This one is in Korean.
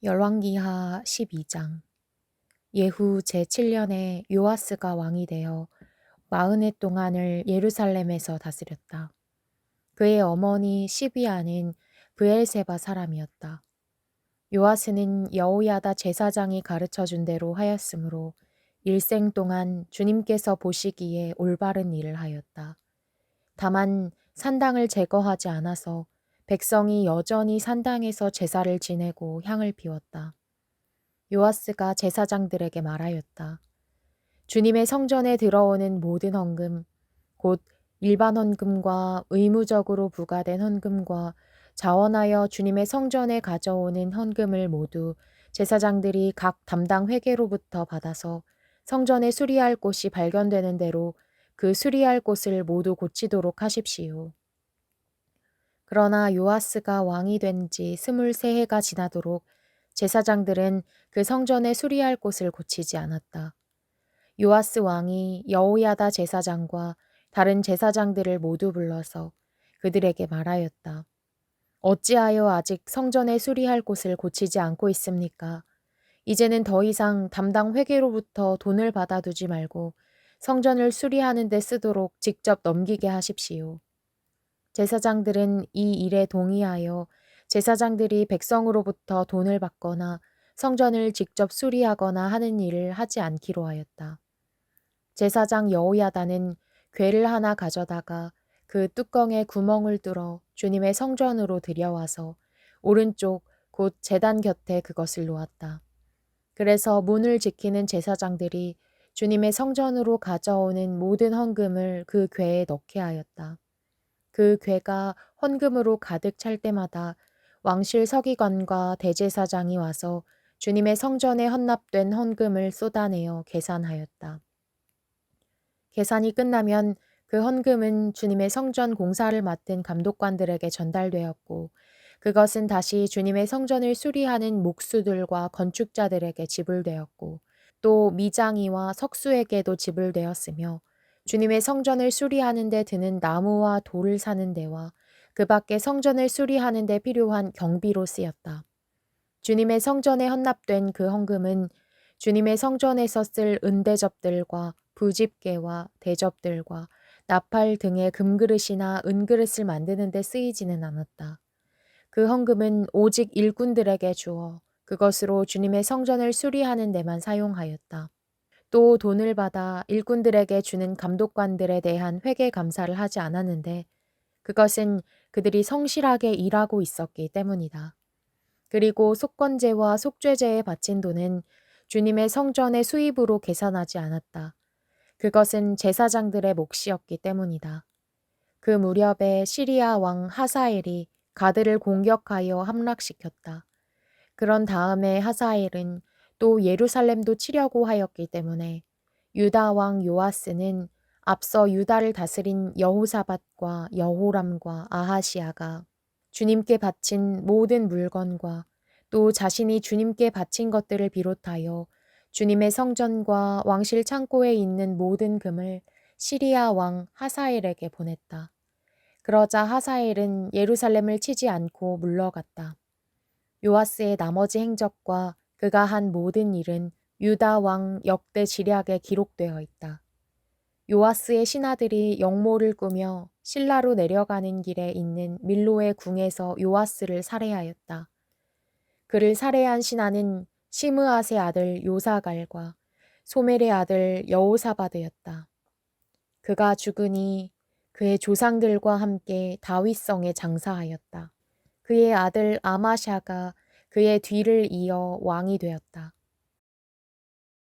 열왕기하 12장 예후 제7년에 요아스가 왕이 되어 마흔 해 동안을 예루살렘에서 다스렸다. 그의 어머니 시비아는 브엘세바 사람이었다. 요아스는 여호야다 제사장이 가르쳐 준 대로 하였으므로 일생 동안 주님께서 보시기에 올바른 일을 하였다. 다만 산당을 제거하지 않아서 백성이 여전히 산당에서 제사를 지내고 향을 피웠다. 요아스가 제사장들에게 말하였다. 주님의 성전에 들어오는 모든 헌금, 곧 일반 헌금과 의무적으로 부과된 헌금과 자원하여 주님의 성전에 가져오는 헌금을 모두 제사장들이 각 담당 회계로부터 받아서 성전에 수리할 곳이 발견되는 대로 그 수리할 곳을 모두 고치도록 하십시오. 그러나 요아스가 왕이 된 지 스물세 해가 지나도록 제사장들은 그 성전에 수리할 곳을 고치지 않았다. 요아스 왕이 여호야다 제사장과 다른 제사장들을 모두 불러서 그들에게 말하였다. 어찌하여 아직 성전에 수리할 곳을 고치지 않고 있습니까? 이제는 더 이상 담당 회계로부터 돈을 받아두지 말고 성전을 수리하는 데 쓰도록 직접 넘기게 하십시오. 제사장들은 이 일에 동의하여 제사장들이 백성으로부터 돈을 받거나 성전을 직접 수리하거나 하는 일을 하지 않기로 하였다. 제사장 여호야다는 괴를 하나 가져다가 그 뚜껑에 구멍을 뚫어 주님의 성전으로 들여와서 오른쪽 곧 재단 곁에 그것을 놓았다. 그래서 문을 지키는 제사장들이 주님의 성전으로 가져오는 모든 헌금을 그 괴에 넣게 하였다. 그 괴가 헌금으로 가득 찰 때마다 왕실 서기관과 대제사장이 와서 주님의 성전에 헌납된 헌금을 쏟아내어 계산하였다. 계산이 끝나면 그 헌금은 주님의 성전 공사를 맡은 감독관들에게 전달되었고 그것은 다시 주님의 성전을 수리하는 목수들과 건축자들에게 지불되었고 또 미장이와 석수에게도 지불되었으며 주님의 성전을 수리하는 데 드는 나무와 돌을 사는 데와 그 밖에 성전을 수리하는 데 필요한 경비로 쓰였다. 주님의 성전에 헌납된 그 헌금은 주님의 성전에서 쓸 은대접들과 부집개와 대접들과 나팔 등의 금그릇이나 은그릇을 만드는 데 쓰이지는 않았다. 그 헌금은 오직 일꾼들에게 주어 그것으로 주님의 성전을 수리하는 데만 사용하였다. 또 돈을 받아 일꾼들에게 주는 감독관들에 대한 회계 감사를 하지 않았는데 그것은 그들이 성실하게 일하고 있었기 때문이다. 그리고 속건제와 속죄제에 바친 돈은 주님의 성전의 수입으로 계산하지 않았다. 그것은 제사장들의 몫이었기 때문이다. 그 무렵에 시리아 왕 하사엘이 가드를 공격하여 함락시켰다. 그런 다음에 하사엘은 또 예루살렘도 치려고 하였기 때문에 유다 왕 요아스는 앞서 유다를 다스린 여호사밧과 여호람과 아하시아가 주님께 바친 모든 물건과 또 자신이 주님께 바친 것들을 비롯하여 주님의 성전과 왕실 창고에 있는 모든 금을 시리아 왕 하사엘에게 보냈다. 그러자 하사엘은 예루살렘을 치지 않고 물러갔다. 요아스의 나머지 행적과 그가 한 모든 일은 유다 왕 역대 지략에 기록되어 있다. 요아스의 신하들이 영모를 꾸며 신라로 내려가는 길에 있는 밀로의 궁에서 요아스를 살해하였다. 그를 살해한 신하는 시므아세 아들 요사갈과 소멜의 아들 여호사바드였다. 그가 죽으니 그의 조상들과 함께 다윗성에 장사하였다. 그의 아들 아마샤가 그의 뒤를 이어 왕이 되었다.